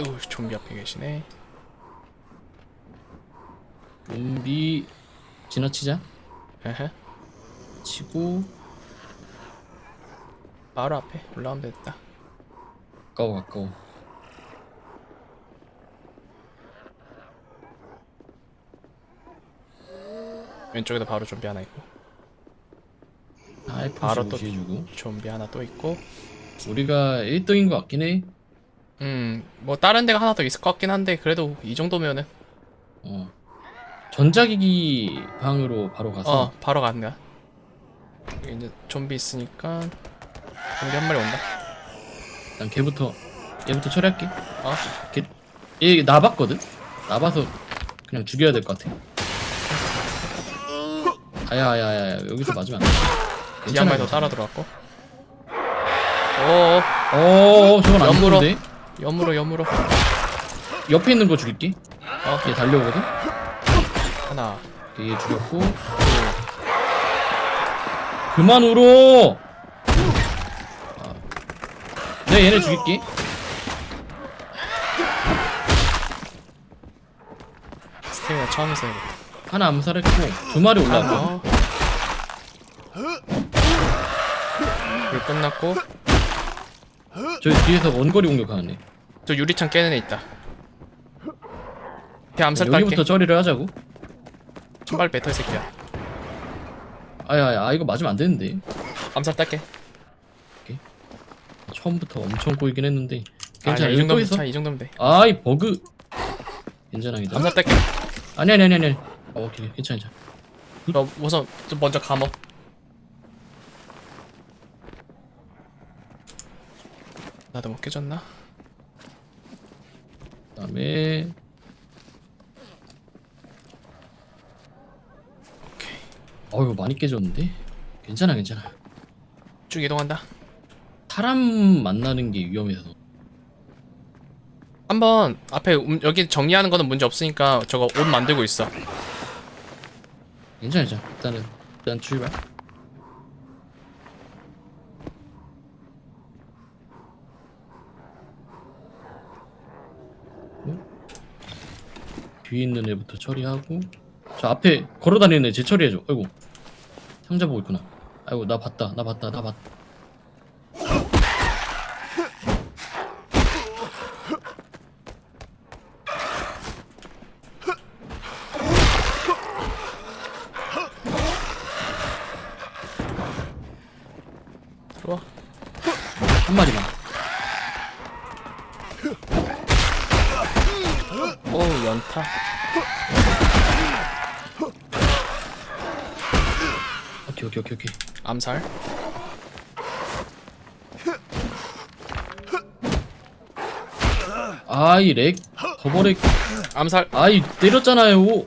어휴 좀비 앞에 계시네 좀비 지나치자. 에헤 치고 바로 앞에 올라오면 됐다 가까워 가까워. 왼쪽에도 바로 좀비 하나 있고 알프시 바로 또 무시해주고. 좀비 하나 또 있고 우리가 1등인 것 같긴 해. 음 뭐 다른 데가 하나 더 있을 것 같긴 한데 그래도 이 정도면은 어. 전자기기 방으로 바로 가서 어 바로 간다 여기 이제 좀비 있으니까 좀비 한 마리 온다 일단 걔부터 얘부터 처리할게. 어? 걔, 얘 나봤거든. 나봐서 그냥 죽여야 될 것 같아. 아야야야 여기서 맞으면 안 돼. 뒤한 마리 더 따라 들어왔고 오어 저건 안 옆으로. 좋은데. 여물어 여물어 옆에 있는 거 죽일게. 어얘 달려오거든. 하나 얘 죽였고. 그만 울어. 아. 내가 얘네 죽일게. 스테이나 처음 써야겠다 하나 암살했고 두 마리 올라왔고. 어. 불 끝났고 저기 뒤에서 원거리 공격하는 애. 저 유리창 깨는 애 있다 걔 암살 딸게 여기부터 처리를 하자고. 천발 뱉어 이 새끼야 아야야 아, 이거 맞으면 안 되는데. 암살 딸게 처음부터 엄청 꼬이긴 했는데. 괜찮아 괜찮아 이 여기 정도면 꼬였어. 돼, 이 정도면 돼 아이 버그. 괜찮아 괜찮아. 암살 딸게 아니 아니 아니 아니. 어, 오케이 괜찮아 괜찮아. 너 우선 좀 먼저 감어 나도 못 깨졌나? 그다음에 오케이 어이구 많이 깨졌는데. 괜찮아 괜찮아. 쭉 이동한다 사람 만나는 게 위험해서. 한번 앞에 음, 여기 정리하는 거는 문제 없으니까 저거 옷 만들고 있어 괜찮아 괜찮아. 일단은 일단 출발. 뒤에 있는 애부터 처리하고. 저 앞에 걸어다니는 애 제 처리해줘. 아이고. 상자 보고 있구나. 아이고 나 봤다. 나 봤다. 나 봤다 들어와 한 마리만 오 연타? 오케이 오케이 오케이 오케이. 암살? 아이 렉 더버렉. 암살? 아이 때렸잖아요.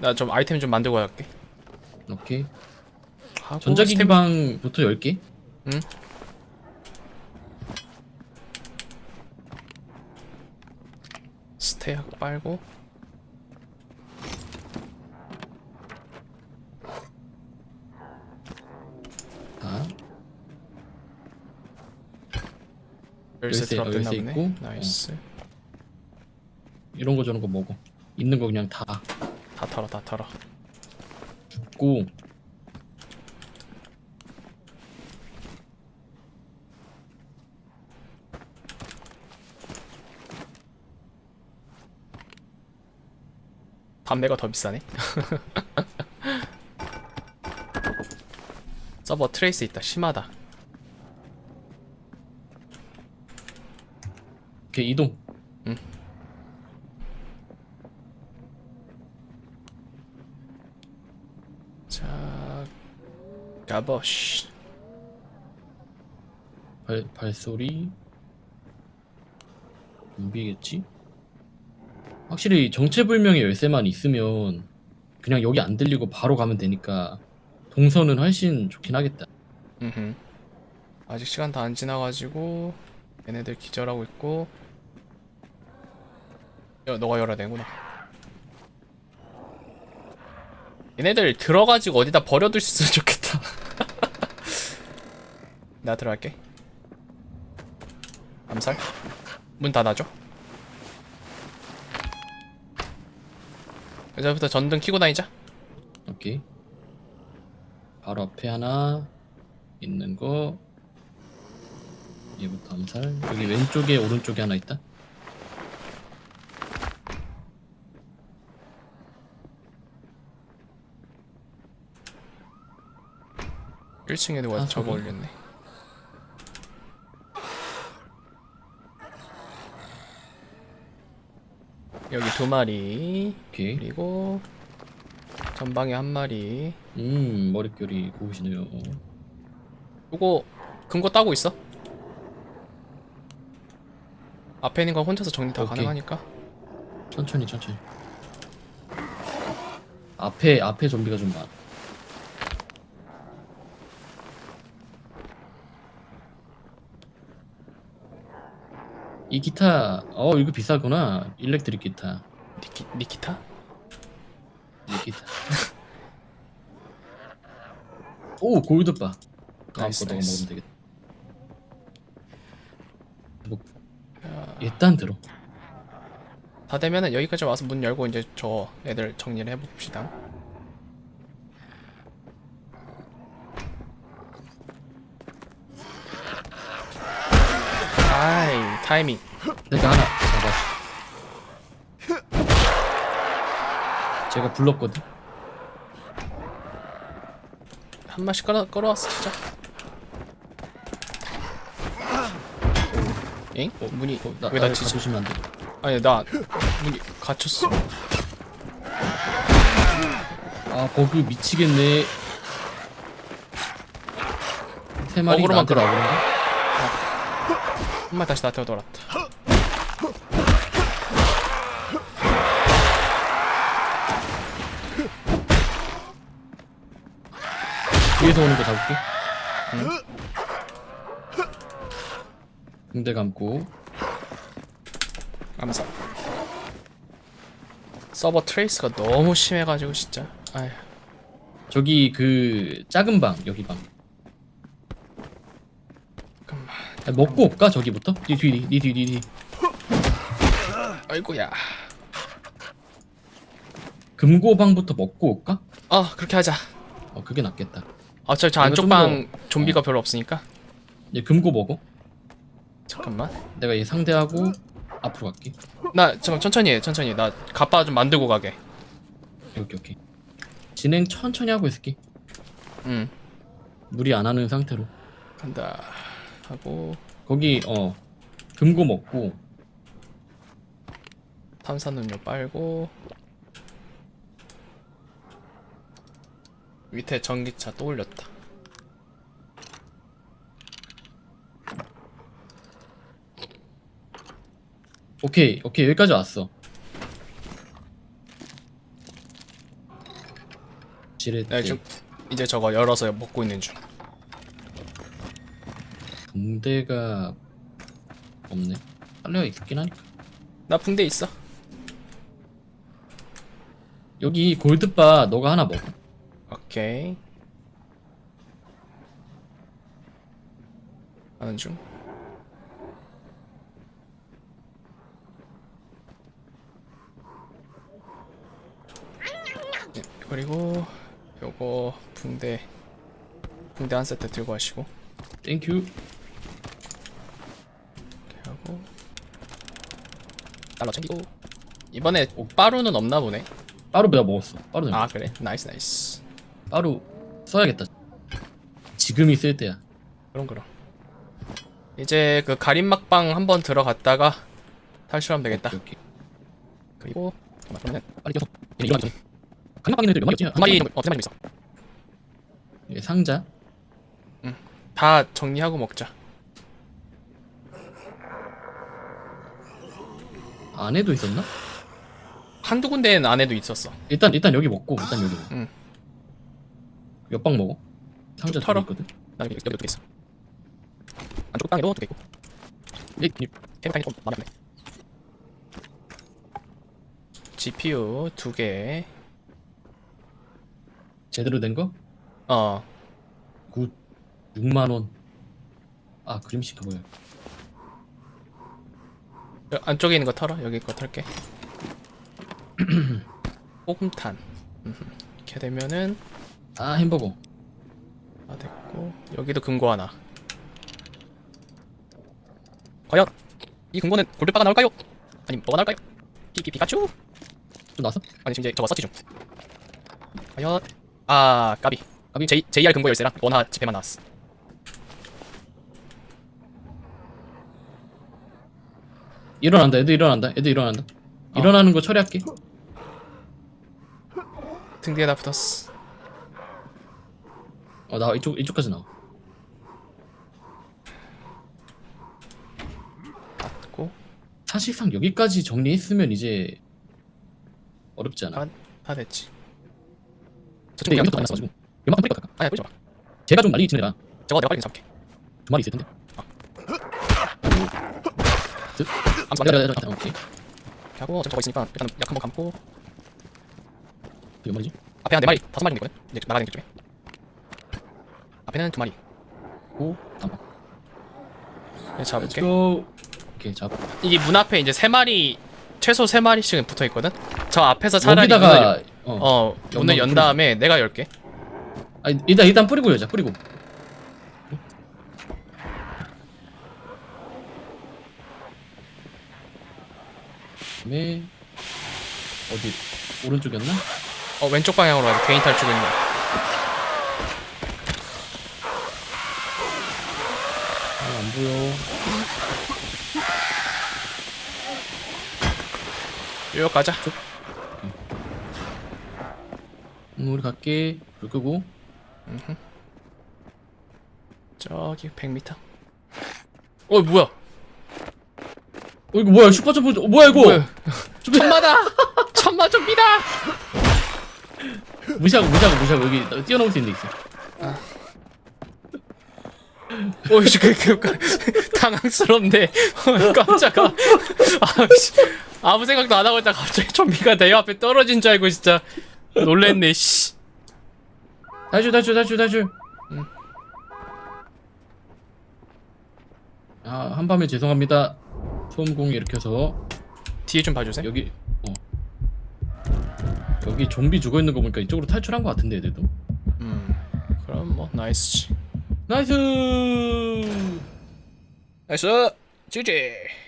나좀 아이템 좀 만들고 갈게. 오케이 하고 전자기기 스텝- 방부터 열게 응? 스테이하고 빨고. 자 열쇠 열쇠, 드랍 됐나 열쇠 보네. 있고, 나이스. 이런 거 저런 거 먹어. 있는 거 그냥 다. 다 털어 다 털어. 줍고 담배가 더 비싸네. 서버 트레이스 있다. 심하다. 이렇게 이동. 자 가보시 발, 발소리. 준비겠지? 확실히 정체불명의 열쇠만 있으면 그냥 여기 안 들리고 바로 가면 되니까 동선은 훨씬 좋긴 하겠다 음흠. 아직 시간 다 안 지나가지고 얘네들 기절하고 있고 야 너가 열어야 되구나 얘네들 들어가지고 어디다 버려둘 수 있으면 좋겠다. 나 들어갈게. 암살. 문 닫아줘. 이제부터 전등 켜고 다니자. 오케이. 바로 앞에 하나 있는 거. 얘부터 암살. 여기 왼쪽에 오른쪽에 하나 있다. 일층에 누가 아, 저거 저기. 올렸네. 여기 두 마리. 오케이. 그리고 전방에 한 마리. 음 머릿결이 고우시네요. 요거 금고 따고 있어. 앞에 있는 건 혼자서 정리 다 오케이. 가능하니까. 천천히 천천히. 앞에 앞에 좀비가 좀 많 이 기타 어 이거 비싸구나 일렉트릭 기타 니키, 니키타? 이 기타 오 골드바 나이스, 마음껏 너가 나이스. 먹으면 되겠다 뭐 일단 들어 다 되면은 여기까지 와서 문 열고 이제 저 애들 정리를 해봅시다. 아이 타이밍. 내가 하나 잡았어 제가 불렀거든 한 마씩 끌어 끌어왔어 진짜. 엥? 어, 문이 어, 나, 왜나 닫히지? 가주시면 안 돼. 아니 나 문이 갇혔어. 아 버그 미치겠네 세 마리 어그로만 끌어. 나오는 마리 다시 나한테 돌았다. 뒤에서 오는 거 잡을게 붕대 감고 감사. 서버 트레이스가 너무 심해가지고 진짜. 아휴. 저기 그 작은 방 여기 방 잠깐만. 아, 먹고 올까 저기부터? 뒤뒤뒤뒤뒤 아이고야. 금고방부터 먹고 올까? 아 그렇게 하자. 어 그게 낫겠다 아저저 내가 안쪽 좀방 좀비가 별로 없으니까. 얘 금고 먹어 잠깐만. 내가 얘 상대하고 앞으로 갈게 나 잠깐 천천히 해 천천히. 나 갑바 좀 만들고 가게. 오케이 오케이 진행 천천히 하고 있을게 응. 무리 안 하는 상태로 간다. 하고 거기 어 금고 먹고 탄산음료 빨고 밑에 전기차 또 올렸다. 오케이 오케이 여기까지 왔어 지렛대 지금 이제 저거 열어서 먹고 있는 중. 붕대가 없네 빨래가 있긴 하니까 나 붕대 있어. 여기 골드바 너가 하나 먹어 오케이. 하는 중. 네, 그리고 요거 붕대 붕대 한 세트 들고 가시고 땡큐 이렇게 하고 달러 챙기고 이번에 빠루는 없나 보네. 빠루 내가 먹었어 빠루 아 그래? 나이스 나이스. 빠루 써야겠다 지금이 쓸 때야 그럼 그럼. 이제 그 가림막방 한번 들어갔다가 탈출하면 되겠다. 오케이, 오케이. 그리고 잠깐만, 그러면 빨리 껴서 얘네 일어나기 전에 강력하게 있는 애들 몇 마리 없지? 한 마리 정도- 어, 세 마리 있어. 얘 상자 다 정리하고 먹자. 안에도 있었나? 한두 군데는 안에도 있었어. 일단 일단 여기 먹고 일단 여기 먹어 응. 몇 방 먹어? 상자 털어. 있거든 나 여기 여기 두개 있어. 안쪽 방에도 두개 있고. 이, 이, 캠파인 좀 마음에 안 네. GPU 두 개. 제대로 된 거? 어 굿 6만 원. 아 그림씨가 뭐야? 여- 안쪽에 있는 거 털어 여기 거 털게 음흠. 이렇게 되면은 아 햄버거. 다 됐고 여기도 금고 하나 과연 이 금고는 골드바가 나올까요? 아니면 뭐가 나올까요? 피피 피카츄? 또 나왔어? 아니 지금 이제 저거 서치 중 과연 아 까비 까비? J, JR 금고 열쇠랑 원화 지폐만 나왔어 일어난다. 애들 일어난다. 애들 일어난다. 어. 일어나는 거 처리할게. 등 뒤에다 붙었어 어 나 이쪽 이쪽까지 나와. 받고 사실상 여기까지 정리했으면 이제 어렵지 않아. 아, 다 됐지 근데 여기도 많이 났어가지고 연막탄 뿌릴까? 아니야 뿌리지 마 제가 좀 많이 지내라 저거 내가 빨리 잡을게 두 마리 있을 텐데. 암수 내가 내가 오케이. 이렇게 하고 어차피 저거 있으니까 일단 약 한 번 감고 몇 마리지? 앞에 한 네 마리 다섯 마리 정도 있거든 이제 나가는 게 쪽에 앞에는 두 마리 오 다음. 이제 잡을게 고. 오케이 잡. 이게 문 앞에 이제 세 마리 최소 세 마리씩은 붙어 있거든 저 앞에서 차라리 문을 여기다가 열- 어. 어 문을 연 다음에 내가 열게 아 일단 일단 뿌리고 열자. 뿌리고. 다음에 어디 오른쪽이었나? 어 왼쪽 방향으로 가자. 개인 탈출 있는 아, 안 보여. 쭉 가자. 응, 우리 갈게. 불 끄고. 저기 100m 어 뭐야? 어 이거 뭐야 슈퍼 점프 어, 뭐야 이거? 뭐야. 천마다! 천마 좀비다! 무시하고 무시하고 무시하고 여기 나- 뛰어넘을 수 있는 데 있어. 오이씨 그, 그, 그 당황스럽네. 어, 깜짝아. 아씨. 아무 생각도 안 하고 있다 갑자기 좀비가 내 앞에 떨어진 줄 알고 진짜 놀랬네 씨. 탈출 탈출 탈출 탈출. 아 한밤에 죄송합니다 소음공이 이렇게 해서 뒤에 좀 봐주세요. 여기 어. 여기 좀비 죽어 있는 거 보니까 이쪽으로 탈출한 거 같은데 애들도? 음. 그럼 뭐 나이스지 나이스! 나이스! 지지